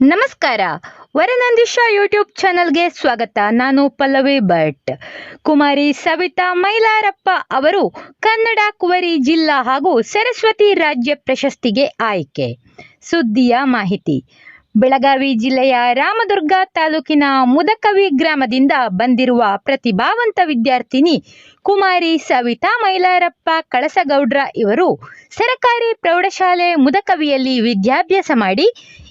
ನಮಸ್ಕಾರ. ವರನಂದಿಶ ಯೂಟ್ಯೂಬ್ ಚಾನಲ್ಗೆ ಸ್ವಾಗತ. ನಾನು ಪಲ್ಲವಿ ಭಟ್. ಕುಮಾರಿ ಸವಿತಾ ಮೈಲಾರಪ್ಪ ಅವರು ಕನ್ನಡ, ಕುವರಿ ಜಿಲ್ಲಾ ಹಾಗೂ ಸರಸ್ವತಿ ರಾಜ್ಯ ಪ್ರಶಸ್ತಿಗೆ ಆಯ್ಕೆ. ಸುದ್ದಿಯ ಮಾಹಿತಿ. ಬೆಳಗಾವಿ ಜಿಲ್ಲೆಯ ರಾಮದುರ್ಗ ತಾಲೂಕಿನ ಮುದಕವಿ ಗ್ರಾಮದಿಂದ ಬಂದಿರುವ ಪ್ರತಿಭಾವಂತ ವಿದ್ಯಾರ್ಥಿನಿ ಕುಮಾರಿ ಸವಿತಾ ಮೈಲಾರಪ್ಪ ಕಳಸಗೌಡ್ರ ಇವರು, ಸರಕಾರಿ ಪ್ರೌಢಶಾಲೆ ಮುದಕವಿಯಲ್ಲಿ ವಿದ್ಯಾಭ್ಯಾಸ ಮಾಡಿ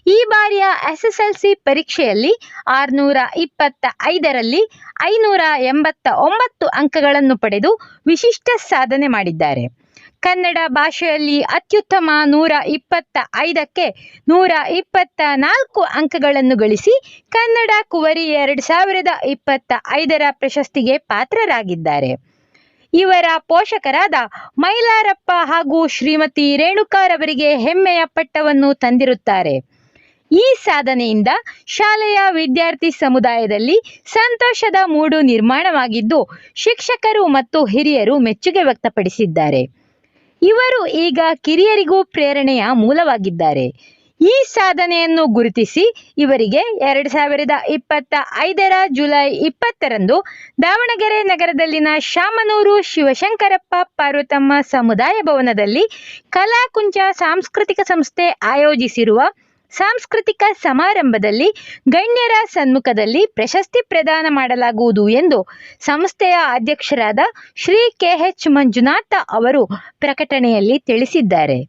ಈ ಬಾರಿಯ ಎಸ್ಎಸ್ಎಲ್ಸಿ ಪರೀಕ್ಷೆಯಲ್ಲಿ ಆರುನೂರ ಇಪ್ಪತ್ತ ಐದರಲ್ಲಿ ಐನೂರ ಎಂಬತ್ತ ಒಂಬತ್ತು ಅಂಕಗಳನ್ನು ಪಡೆದು ವಿಶಿಷ್ಟ ಸಾಧನೆ ಮಾಡಿದ್ದಾರೆ. ಕನ್ನಡ ಭಾಷೆಯಲ್ಲಿ ಅತ್ಯುತ್ತಮ ನೂರ ಇಪ್ಪತ್ತ ಐದಕ್ಕೆ ನೂರ ಇಪ್ಪತ್ತ ನಾಲ್ಕು ಅಂಕಗಳನ್ನು ಗಳಿಸಿ ಕನ್ನಡ ಕುವರಿ ಎರಡು ಸಾವಿರದ ಇಪ್ಪತ್ತ ಐದರ ಪ್ರಶಸ್ತಿಗೆ ಪಾತ್ರರಾಗಿದ್ದಾರೆ. ಇವರ ಪೋಷಕರಾದ ಮೈಲಾರಪ್ಪ ಹಾಗೂ ಶ್ರೀಮತಿ ರೇಣುಕಾರವರಿಗೆ ಹೆಮ್ಮೆಯ ಪಟ್ಟವನ್ನು ತಂದಿರುತ್ತಾರೆ. ಈ ಸಾಧನೆಯಿಂದ ಶಾಲೆಯ ವಿದ್ಯಾರ್ಥಿ ಸಮುದಾಯದಲ್ಲಿ ಸಂತೋಷದ ಮೂಡು ನಿರ್ಮಾಣವಾಗಿದ್ದು ಶಿಕ್ಷಕರು ಮತ್ತು ಹಿರಿಯರು ಮೆಚ್ಚುಗೆ ವ್ಯಕ್ತಪಡಿಸಿದ್ದಾರೆ. ಇವರು ಈಗ ಕಿರಿಯರಿಗೂ ಪ್ರೇರಣೆಯ ಮೂಲವಾಗಿದ್ದಾರೆ. ಈ ಸಾಧನೆಯನ್ನು ಗುರುತಿಸಿ ಇವರಿಗೆ ಎರಡು ಸಾವಿರದ ಇಪ್ಪತ್ತ ಐದರ ಜುಲೈ ಇಪ್ಪತ್ತರಂದು ದಾವಣಗೆರೆ ನಗರದಲ್ಲಿನ ಶಾಮನೂರು ಶಿವಶಂಕರಪ್ಪ ಪಾರ್ವತಮ್ಮ ಸಮುದಾಯ ಭವನದಲ್ಲಿ ಕಲಾಕುಂಚ ಸಾಂಸ್ಕೃತಿಕ ಸಂಸ್ಥೆ ಆಯೋಜಿಸಿರುವ ಸಾಂಸ್ಕೃತಿಕ ಸಮಾರಂಭದಲ್ಲಿ ಗಣ್ಯರ ಸನ್ಮುಖದಲ್ಲಿ ಪ್ರಶಸ್ತಿ ಪ್ರದಾನ ಮಾಡಲಾಗುವುದು ಎಂದು ಸಂಸ್ಥೆಯ ಅಧ್ಯಕ್ಷರಾದ ಶ್ರೀ ಕೆಎಚ್ ಮಂಜುನಾಥ ಅವರು ಪ್ರಕಟಣೆಯಲ್ಲಿ ತಿಳಿಸಿದ್ದಾರೆ.